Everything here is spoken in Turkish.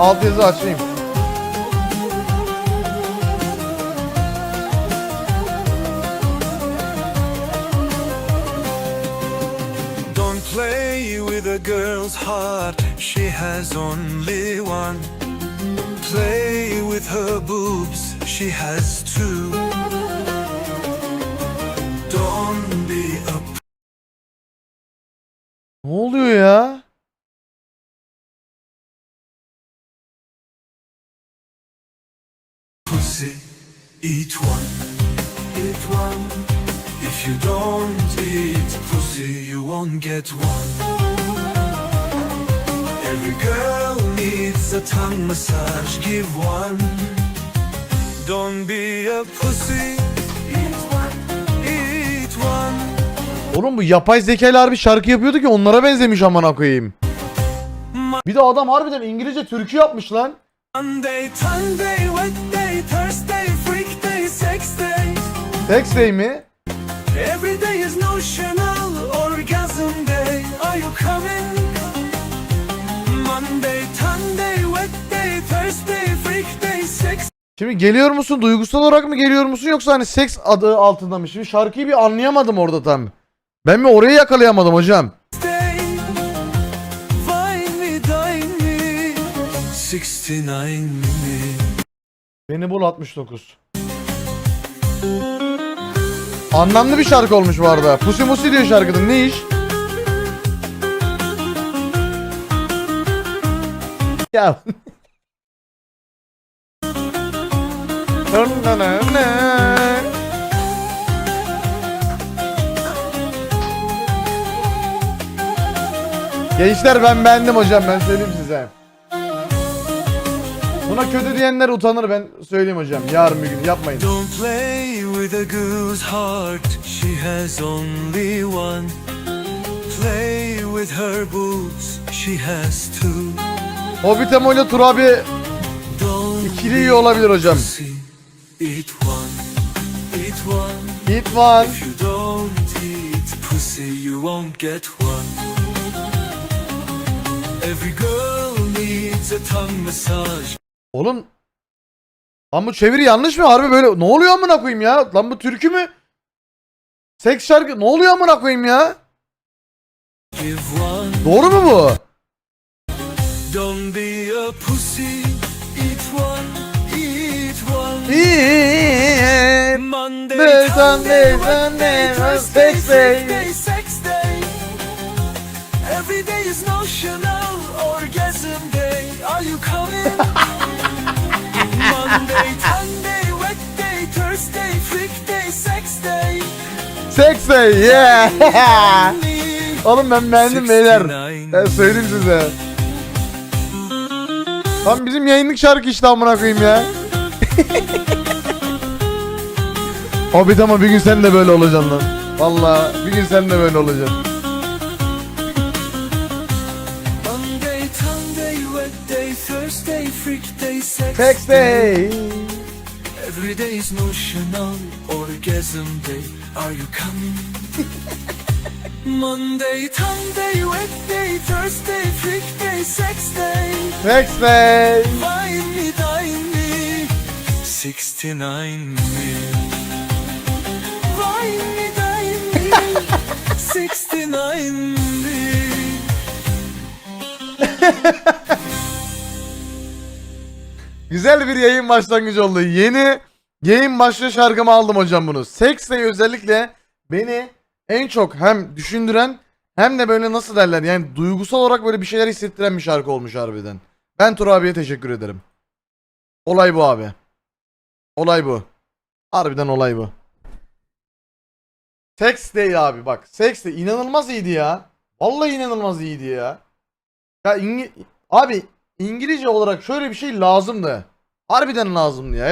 Alt yazı açayım. Don't play with a girl's heart, she has only one. Play with her boobs, she has two. Don't be a Ne oluyor pussy, eat one, eat one. If you don't eat pussy, you won't get one. Every girl needs a tongue massage, give one. Don't be a pussy, eat one, eat one. Oğlum bu yapay zekayla harbi şarkı yapıyordu ki onlara benzemiş amına koyayım. Bir de adam harbiden İngilizce türkü yapmış lan. Monday, Sunday, Wednesday, Thursday, freak day, sex day. Sex Day mi? Every day is notional orgasm day. Are you coming? Monday, Sunday, Wednesday, Thursday, freak day, sex Şimdi geliyor musun? Duygusal olarak mı geliyor musun yoksa hani seks adı altında mı? Şimdi şarkıyı bir anlayamadım orada tam. Ben mi orayı yakalayamadım hocam? day. Wine me, dine me. 69 me. Beni bul 69. Anlamlı bir şarkı olmuş bu arada. Pusi Musi diyor şarkıda. Ne iş? ya. Gençler ben beğendim hocam ben söyleyeyim size. Buna kötü diyenler utanır ben söyleyeyim hocam. Yarın bir gün yapmayın. Don't play with a girl's heart, she has only one. Play with her boobs, she has two. Hobbit Emo ile Tur abi ikili iyi olabilir hocam. eat one, eat one. Hit one. If you don't eat pussy, you won't get one. Every girl needs a tongue massage. Oğlum Lan bu çeviri yanlış mı? Harbi böyle ne oluyor amına koyayım ya? Lan bu türkü mü? Seks şarkı ne oluyor amına koyayım ya? Doğru mu bu? Don't be a pussy, eat one, eat one. İyi. Monday, Sunday, Wednesday, Thursday, sex day. freak day, sex day. Every day is notional orgasm day. Are you coming? Thursday, freak day, sex day. Yeah. Oğlum ben beğendim beyler. 69. Ben söyleyeyim size. Lan bizim yayınlık şarkı işte amına koyayım ya. Hobbit ama bir gün sen de böyle olacaksın lan. Valla bir gün sen de böyle olacaksın. Day, sex, Sex day. Every day is notional orgasm day. Are you coming? Monday, Sunday, Wednesday, Thursday, freak day, sex day. Sex day. Wine me, dine me. 69 me. Wine me, dine me. 69 me. Güzel bir yayın başlangıcı oldu. Yeni yayın başlıyor şarkımı aldım hocam bunu. Sex Day özellikle beni en çok hem düşündüren hem de böyle nasıl derler yani duygusal olarak böyle bir şeyler hissettiren bir şarkı olmuş harbiden. Ben Tur abiye teşekkür ederim. Olay bu abi. Olay bu. Harbiden olay bu. Sex Day abi bak. Sex Day inanılmaz iyiydi ya. Vallahi inanılmaz iyiydi ya. Ya İngi- abi İngilizce olarak şöyle bir şey lazımdı. Harbiden lazımdı ya.